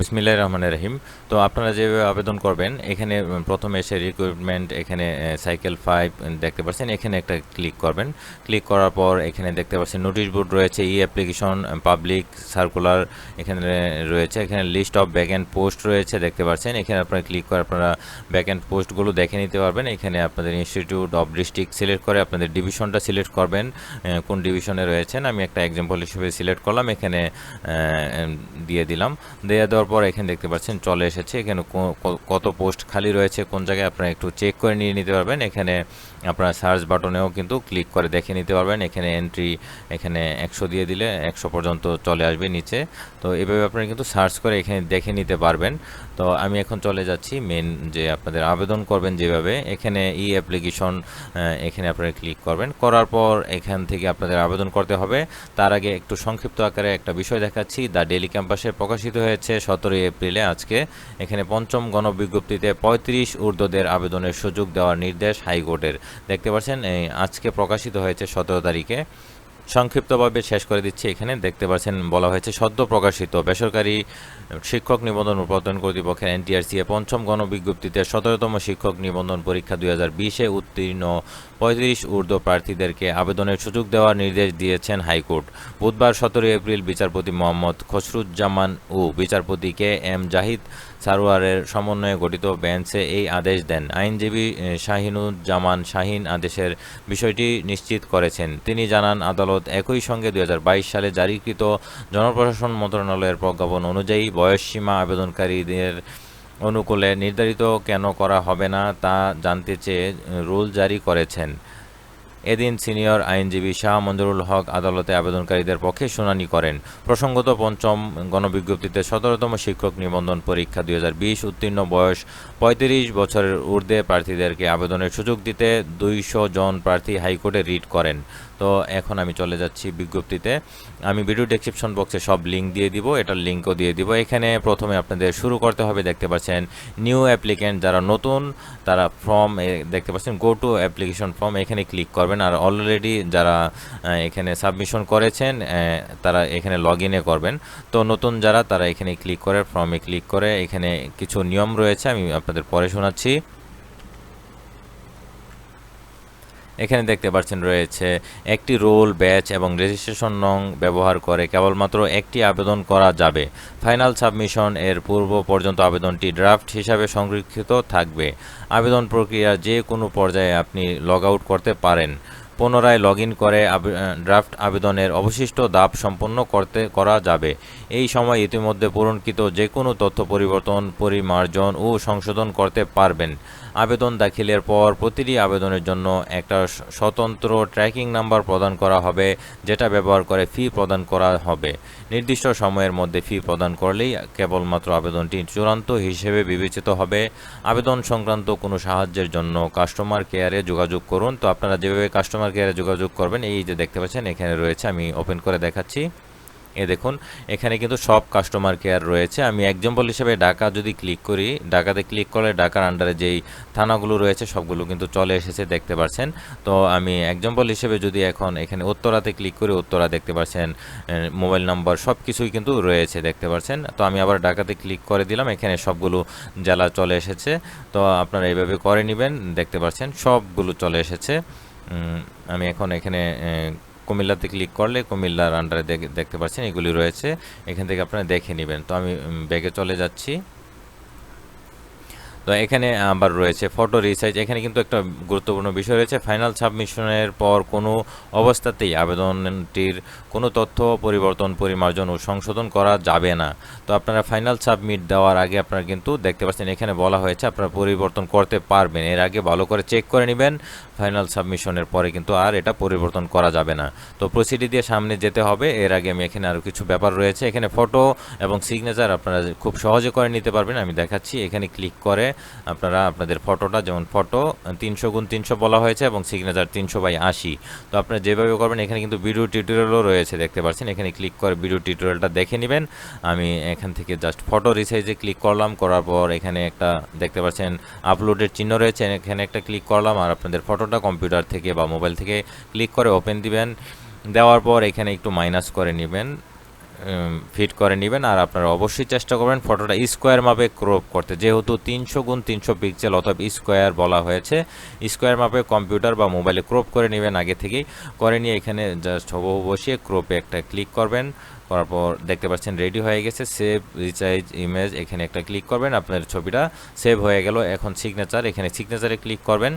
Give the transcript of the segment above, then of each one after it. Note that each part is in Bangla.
বিসমিল্লাহ রহমান রহিম। তো আপনারা যেভাবে আবেদন করবেন, এখানে প্রথমে এসে রিক্রুটমেন্ট এখানে সাইকেল ফাইভ দেখতে পাচ্ছেন এখানে একটা ক্লিক করবেন। ক্লিক করার পর এখানে দেখতে পাচ্ছেন নোটিশ বোর্ড রয়েছে, ই অ্যাপ্লিকেশন পাবলিক সার্কুলার এখানে রয়েছে। এখানে list of back end post রয়েছে, দেখতে পাচ্ছেন। এখানে আপনারা ক্লিক করে আপনারা ব্যাক এন্ড পোস্টগুলো দেখে নিতে পারবেন। এখানে আপনাদের ইনস্টিটিউট অফ ডিস্ট্রিক্ট সিলেক্ট করে আপনাদের ডিভিশনটা সিলেক্ট করবেন কোন ডিভিশনে রয়েছেন। আমি একটা এক্সাম্পল হিসেবে সিলেক্ট করলাম, এখানে দিয়ে দিলাম। দেওয়া দেওয়ার পর এখানে দেখতে পাচ্ছেন, চলে এসেছে। এখানে কত পোস্ট খালি রয়েছে, কোন জায়গায় আপনারা একটু চেক করে নিয়ে নিতে পারবেন। এখানে আপনারা সার্চ বাটনেও কিন্তু ক্লিক করে দেখে নিতে পারবেন। এখানে এন্ট্রি এখানে একশো দিয়ে দিলে একশো পর্যন্ত চলে আসবে নিচে। তো এভাবে আপনারা কিন্তু সার্চ করে এখানে দেখে নিতে পারবেন। তো আমি এখন চলে যাচ্ছি মেন যে আপনাদের আবেদন করবেন যেভাবে। এখানে ই অ্যাপ্লিকেশন এখানে আপনারা ক্লিক করবেন। করার পর এখান থেকে আপনাদের আবেদন করতে হবে। তার আগে একটু সংক্ষিপ্ত আকারে একটা বিষয় দেখাচ্ছি। দ্য ডেলি ক্যাম্পাসে প্রকাশিত হয়েছে সতেরোই এপ্রিলে আজকে এখানে পঞ্চম গণবিজ্ঞপ্তিতে পঁয়ত্রিশ ঊর্ধ্বদের আবেদনের সুযোগ দেওয়ার নির্দেশ হাইকোর্টের। দেখতে পাচ্ছেন আজকে প্রকাশিত হয়েছে সতেরো তারিখে। সংক্ষিপ্তভাবে শেষ করে দিচ্ছি এখানে। দেখতে পাচ্ছেন, বলা হয়েছে, সদ্য প্রকাশিত বেসরকারি শিক্ষক নিবন্ধন প্রত্যয়ন কর্তৃপক্ষের এনটিআরসি এ পঞ্চম গণবিজ্ঞপ্তিতে সতেরোতম শিক্ষক নিবন্ধন পরীক্ষা দুই হাজার বিশে উত্তীর্ণ পঁয়ত্রিশ ঊর্ধ্ব প্রার্থীদেরকে আবেদনের সুযোগ দেওয়ার নির্দেশ দিয়েছেন হাইকোর্ট। বুধবার সতেরোই এপ্রিল বিচারপতি মোহাম্মদ খসরুজ্জামান ও বিচারপতি কে এম জাহিদ সারোয়ারের সমন্বয়ে গঠিত বেঞ্চে এই আদেশ দেন। আইনজীবী শাহিনুজ্জামান শাহিন আদেশের বিষয়টি নিশ্চিত করেছেন। তিনি জানান, আদালত একই সঙ্গে দু হাজার বাইশ সালে জারিকৃত জনপ্রশাসন মন্ত্রণালয়ের প্রজ্ঞাপন অনুযায়ী বয়সসীমা আবেদনকারীদের অনুকূলে নির্ধারিত কেন করা হবে না তা জানতে চেয়ে রুল জারি করেছেন। এদিন সিনিয়র আইনজীবী শাহ মঞ্জুরুল হক আদালতে আবেদনকারীদের পক্ষে শুনানি করেন। প্রসঙ্গত পঞ্চম গণবিজ্ঞপ্তিতে সতেরোতম শিক্ষক নিবন্ধন পরীক্ষা দুই হাজার বিশ উত্তীর্ণ বয়স পঁয়ত্রিশ বছরের ঊর্ধ্বে প্রার্থীদেরকে আবেদনের সুযোগ দিতে দুইশো জন প্রার্থী হাইকোর্টে রিট করেন। তো এখন আমি চলে যাচ্ছি বিজ্ঞপ্তিতে। আমি ভিডিও ডেসক্রিপশন বক্সে সব লিঙ্ক দিয়ে দিব, এটার লিঙ্কও দিয়ে দিব। এখানে প্রথমে আপনাদের শুরু করতে হবে, দেখতে পাচ্ছেন নিউ অ্যাপ্লিক্যান্ট যারা নতুন, তারা ফর্ম দেখতে পাচ্ছেন গো টু অ্যাপ্লিকেশন ফর্ম এখানে ক্লিক করবেন। আর অলরেডি যারা এখানে সাবমিশন করেছেন তারা এখানে লগ ইনে করবেন। তো নতুন যারা, তারা এখানে ক্লিক করে ফর্মে ক্লিক করে এখানে কিছু নিয়ম রয়েছে, আমি আপনাদের পরে শোনাচ্ছি। এখানে দেখতে পাচ্ছেন রয়েছে একটি রোল ব্যাচ এবং রেজিস্ট্রেশন নং ব্যবহার করে কেবলমাত্র একটি আবেদন করা যাবে। ফাইনাল সাবমিশন এর পূর্ব পর্যন্ত আবেদনটি ড্রাফট হিসাবে সংরক্ষিত থাকবে। আবেদন প্রক্রিয়া যে কোনো পর্যায়ে আপনি লগ আউট করতে পারেন। পুনরায় লগ করে ড্রাফট আবেদনের অবশিষ্ট ধাপ সম্পন্ন করতে, করা যাবে। এই সময় ইতিমধ্যে পূরণকৃত যে কোনো তথ্য পরিবর্তন, পরিমার্জন ও সংশোধন করতে পারবেন। আবেদন দাখিলের পর প্রতিটি আবেদনের জন্য একটা স্বতন্ত্র ট্র্যাকিং নাম্বার প্রদান করা হবে, যেটা ব্যবহার করে ফি প্রদান করা হবে। নির্দিষ্ট সময়ের মধ্যে ফি প্রদান করলেই কেবলমাত্র আবেদনটি চূড়ান্ত হিসেবে বিবেচিত হবে। আবেদন সংক্রান্ত কোনো সাহায্যের জন্য কাস্টমার কেয়ারে যোগাযোগ করুন। তো আপনারা যেভাবে কাস্টমার কেয়ারে যোগাযোগ করবেন, এই যে দেখতে পাচ্ছেন, এখানে রয়েছে, আমি ওপেন করে দেখাচ্ছি। এ দেখুন, এখানে কিন্তু সব কাস্টমার কেয়ার রয়েছে। আমি এক্সাম্পল হিসেবে ঢাকা যদি ক্লিক করি, ঢাকাতে ক্লিক করলে ঢাকার আন্ডারে যেই থানাগুলো রয়েছে, সবগুলো কিন্তু চলে এসেছে, দেখতে পাচ্ছেন তো আমি এক্সাম্পল হিসেবে যদি এখন এখানে উত্তরাতে ক্লিক করি, উত্তরা দেখতে পাচ্ছেন মোবাইল নাম্বার সব কিছুই কিন্তু রয়েছে, দেখতে পাচ্ছেন তো আমি আবার ঢাকাতে ক্লিক করে দিলাম, এখানে সবগুলো জেলা চলে এসেছে। তো আপনারা এইভাবে করে নেবেন, দেখতে পাচ্ছেন সবগুলো চলে এসেছে। আমি এখন এখানে কুমিল্লাতে ক্লিক করলে কুমিল্লার আন্ডারে দেখতে পাচ্ছেন এগুলি রয়েছে। এখান থেকে আপনারা দেখে নেবেন। তো আমি ব্যাগে চলে যাচ্ছি। তো এখানে আবার রয়েছে ফটো রিসার্চ এখানে কিন্তু একটা গুরুত্বপূর্ণ বিষয় রয়েছে। ফাইনাল সাবমিশনের পর কোনো অবস্থাতেই আবেদনটির কোনো তথ্য, পরিবর্তন, পরিমার্জন ও সংশোধন করা যাবে না। তো আপনারা ফাইনাল সাবমিট দেওয়ার আগে আপনারা কিন্তু দেখতে পাচ্ছেন, এখানে বলা হয়েছে আপনারা পরিবর্তন করতে পারবেন। এর আগে ভালো করে চেক করে নেবেন ফাইনাল সাবমিশনের পরে কিন্তু আর এটা পরিবর্তন করা যাবে না। তো প্রসিডি দিয়ে সামনে যেতে হবে। এর আগে আমি এখানে আরও কিছু ব্যাপার রয়েছে। এখানে ফটো এবং সিগনেচার আপনারা খুব সহজে করে নিতে পারবেন। আমি দেখাচ্ছি, এখানে ক্লিক করে আপনারা আপনাদের ফটোটা, যেমন ফটো, তিনশো গুণ তিনশো বলা হয়েছে এবং সিগনেচার তিনশো বাই আশি। তো আপনারা যেভাবে করবেন, এখানে কিন্তু ভিডিও টিউটোরিয়ালও রয়েছে, দেখতে পাচ্ছেন। এখানে ক্লিক করে ভিডিও টিউটোরিয়ালটা দেখে নেবেন। আমি এখান থেকে জাস্ট ফটো রিসাইজে ক্লিক করলাম, করার পর এখানে একটা, দেখতে পাচ্ছেন আপলোডের চিহ্ন রয়েছে। এখানে একটা ক্লিক করলাম আর আপনাদের ফটোটা কম্পিউটার থেকে বা মোবাইল থেকে ক্লিক করে ওপেন দিবেন। দেওয়ার পর এখানে একটু মাইনাস করে নেবেন। ফিট করে নেবেন আর আপনারা অবশ্যই চেষ্টা করবেন ফটোটা স্কোয়ার মাপে ক্রপ করতে। যেহেতু তিনশো গুণ তিনশো পিক্সেল অথবা স্কোয়ার বলা হয়েছে স্কোয়ার মাপে কম্পিউটার বা মোবাইলে ক্রপ করে নেবেন আগে থেকেই। করে নিয়ে এখানে জাস্ট হবু বসিয়ে ক্রপে একটা ক্লিক করবেন, করার পর দেখতে পাচ্ছেন রেডি হয়ে গেছে সেভ রিচার্জ ইমেজ এখানে একটা ক্লিক করবেন, আপনার ছবিটা সেভ হয়ে গেল। এখন সিগনেচার এখানে সিগনেচারে ক্লিক করবেন।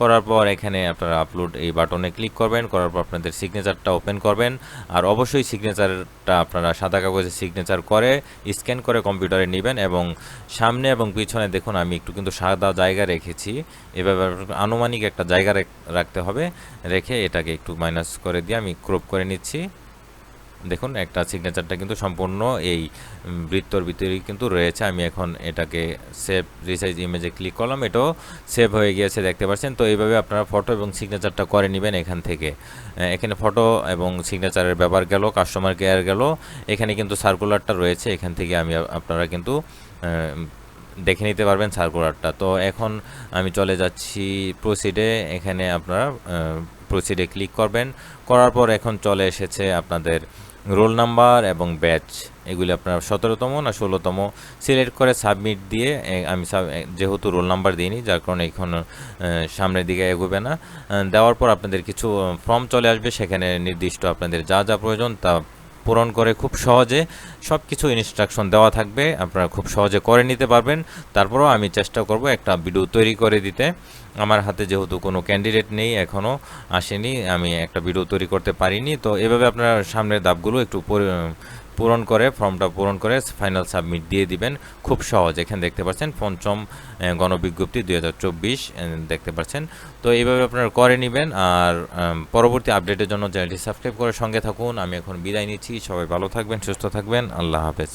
করার পর এখানে আপনারা আপলোড এই বাটনে ক্লিক করবেন, করার পর আপনাদের সিগনেচারটা ওপেন করবেন। আর অবশ্যই সিগনেচারটা আপনারা সাদা কাগজে সিগনেচার করে স্ক্যান করে কম্পিউটারে নেবেন এবং সামনে এবং পিছনে দেখুন, আমি একটু কিন্তু সাদা জায়গা রেখেছি। এভাবে আনুমানিক একটা জায়গা রাখতে হবে। রেখে এটাকে একটু মাইনাস করে দিয়ে আমি ক্রপ করে নিচ্ছি। দেখুন, একটা সিগনেচারটা কিন্তু সম্পূর্ণ এই বৃত্তর ভিতরেই কিন্তু রয়েছে। আমি এখন এটাকে সেভ রিসাইজ ইমেজে ক্লিক করলাম। এটাও সেভ হয়ে গিয়েছে, দেখতে পাচ্ছেন? তো এইভাবে আপনারা ফটো এবং সিগনেচারটা করে নেবেন এখান থেকে। এখানে ফটো এবং সিগনেচারের ব্যাপার গেল কাস্টমার কেয়ার গেল। এখানে কিন্তু সার্কুলারটা রয়েছে। এখান থেকে আমি আপনারা কিন্তু দেখে নিতে পারবেন সার্কুলারটা তো এখন আমি চলে যাচ্ছি প্রসিডে এখানে আপনারা প্রসিডে ক্লিক করবেন। করার পর এখন চলে এসেছে আপনাদের রোল নাম্বার এবং ব্যাচ, এগুলি আপনার সতেরোতম না ষোলোতম। সিলেক্ট করে সাবমিট দিয়ে আমি যেহেতু রোল নাম্বার দিইনি, যার কারণে এখন সামনের দিকে এগোবে না। দেওয়ার পর আপনাদের কিছু ফর্ম চলে আসবে, সেখানে নির্দিষ্ট আপনাদের যা যা প্রয়োজন তা পূরণ করে খুব সহজে সব কিছু ইনস্ট্রাকশন দেওয়া থাকবে। আপনারা খুব সহজে করে নিতে পারবেন। তারপরেও আমি চেষ্টা করব একটা ভিডিও তৈরি করে দিতে। আমার হাতে যেহেতু কোনো ক্যান্ডিডেট নেই এখনও আসেনি, আমি একটা ভিডিও তৈরি করতে পারিনি। তো এভাবে আপনার সামনের ধাপগুলো একটু পূরণ করে, ফর্মটা পূরণ করে ফাইনাল সাবমিট দিয়ে দিবেন। খুব সহজ, এখানে দেখতে পাচ্ছেন পঞ্চম গণবিজ্ঞপ্তি দুই হাজার চব্বিশ দেখতে পাচ্ছেন। তো এইভাবে আপনারা করে নেবেন আর পরবর্তী আপডেটের জন্য চ্যানেলটি সাবস্ক্রাইব করে সঙ্গে থাকুন। আমি এখন বিদায় নিচ্ছি। সবাই ভালো থাকবেন, সুস্থ থাকবেন। আল্লাহ হাফেজ।